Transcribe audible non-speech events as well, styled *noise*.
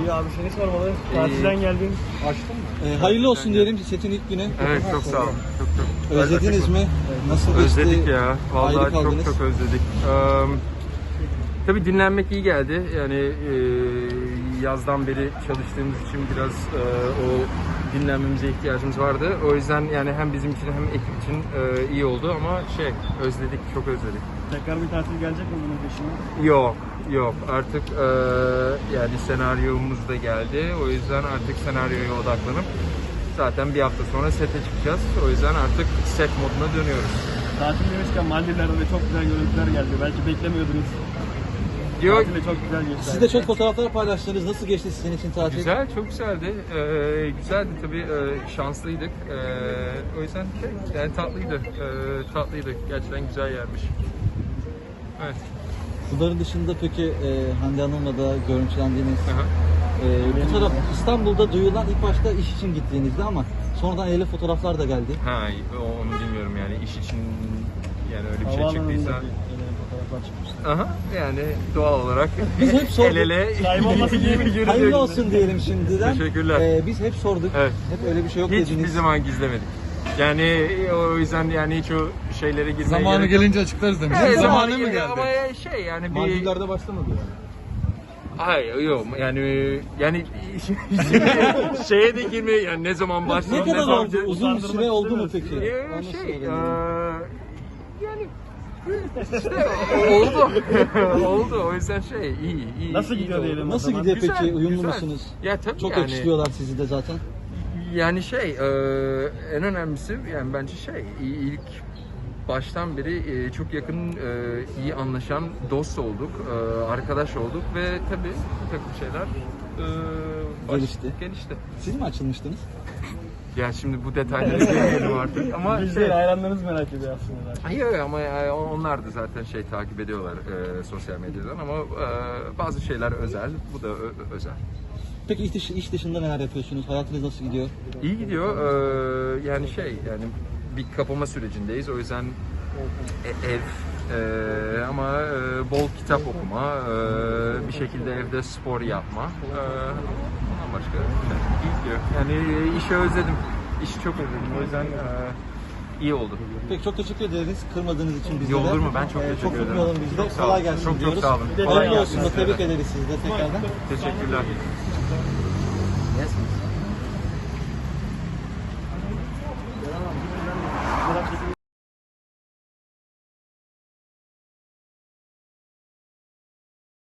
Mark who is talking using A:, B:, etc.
A: İyi abi seni sormalı. Tatilden geldin.
B: Açtın mı?
C: Ee, hayırlı olsun diyelim setin ilk günü.
D: Evet çok sağ olun. Çok çok.
C: Özlediniz mi? Nasıl geçti?
D: Özledik ya. Vallahi çok çok özledik. Ee, tabii dinlenmek iyi geldi. Yani e, yazdan beri çalıştığımız için biraz e, o dinlenmemize ihtiyacımız vardı. O yüzden yani hem bizim için hem ekip için e, iyi oldu ama şey özledik, çok özledik.
A: Tekrar bir tatil gelecek mi bunun peşine?
D: Yok, yok. Artık e, yani senaryomuz da geldi. O yüzden artık senaryoya odaklanıp zaten bir hafta sonra sete çıkacağız. O yüzden artık set moduna dönüyoruz.
A: Tatil demişken Maldivler'de de çok güzel görüntüler geldi. Belki beklemiyordunuz.
D: Yok,
A: Tatil de çok güzel geçti.
C: Siz de çok fotoğraflar paylaştınız. Nasıl geçti sizin için tatil?
D: Güzel, çok güzeldi. Ee, güzeldi tabii, ee, şanslıydık. Ee, o yüzden şey, yani tatlıydı. Ee, tatlıydı. Gerçekten güzel yermiş. Evet.
C: Bunların dışında peki e, Hande Hanım'la da görüntülendiğiniz
D: Aha.
C: e, bu taraf İstanbul'da duyulan ilk başta iş için gittiğinizde ama sonradan ele fotoğraflar da geldi.
D: Ha, o- onu bilmiyorum yani iş için yani öyle bir şey çıktıysa. Aha, yani doğal olarak
C: Biz hep sorduk.
D: el ele
A: Kaybolmasın *laughs* diye
D: yürüdük.
C: Hayırlı olsun diyelim şimdiden.
D: Teşekkürler.
C: E, biz hep sorduk.
D: Evet.
C: Hep öyle bir şey yok
D: Hiç
C: dediniz.
D: bir zaman gizlemedik. Yani o yüzden yani hiç o şeylere girmeye
B: Zamanı
D: gerek yok.
B: gelince açıklarız demiş.
D: Evet,
B: zamanı
D: zamanı
B: mı
D: geldi ama şey yani bir
B: Maldivler'de başlamadı yani.
D: Hayır yok yani yani *laughs* şeye de girme yani ne zaman başladı
C: Ne kadar
D: zaman
C: oldu? Uzun bir süre oldu mu peki?
D: Ee,
C: Onu
D: şey eee, yani oldu *laughs* oldu o yüzden şey iyi iyi
A: Nasıl
D: iyi
A: gidiyor
D: oldu.
A: diyelim
C: Nasıl gidiyor
D: Güzel,
C: peki? Uyumlu
D: güzel.
C: musunuz?
D: Ya tabii
C: Çok
D: yani,
C: yakıştırıyorlar sizi de zaten.
D: yani şey eee, en önemlisi yani bence şey ilk baştan beri eee, çok yakın eee, iyi anlaşan dost olduk, eee, arkadaş olduk ve tabii bir takım şeyler eee, baş-
C: Gelişti.
D: gelişti.
C: Siz mi açılmıştınız? *laughs*
D: Ya şimdi bu detaylara girmeyelim artık ama
A: Biz
D: şey,
A: hayranlarınız merak ediyor aslında.
D: Hayır ama e, onlar da zaten şey takip ediyorlar e, sosyal medyadan ama e, bazı şeyler özel, bu da ö- özel.
C: Peki iş, dışı- iş dışında neler yapıyorsunuz? Hayatınız nasıl gidiyor?
D: İyi gidiyor. e, yani şey yani bir kapama sürecindeyiz. O yüzden e- ev e, ama e, bol kitap okuma, e, bir şekilde evde spor yapma. E, başka gidiyor. Yani e, işi özledim. İşi çok özledim. O yüzden e, iyi oldu.
C: Peki çok teşekkür ederiz kırmadığınız için bizi de.
D: Olur mu? Ben çok
C: Ee,
D: teşekkür
C: Çok
D: ederim.
C: tutmayalım biz de.
D: Çok sağ
C: Kolay
D: olun.
C: gelsin
D: Çok çok
C: diyoruz.
D: sağ olun. Kolay gelsin.
C: Tebrik ederiz sizi de tekrardan.
D: Teşekkürler.
C: Yes.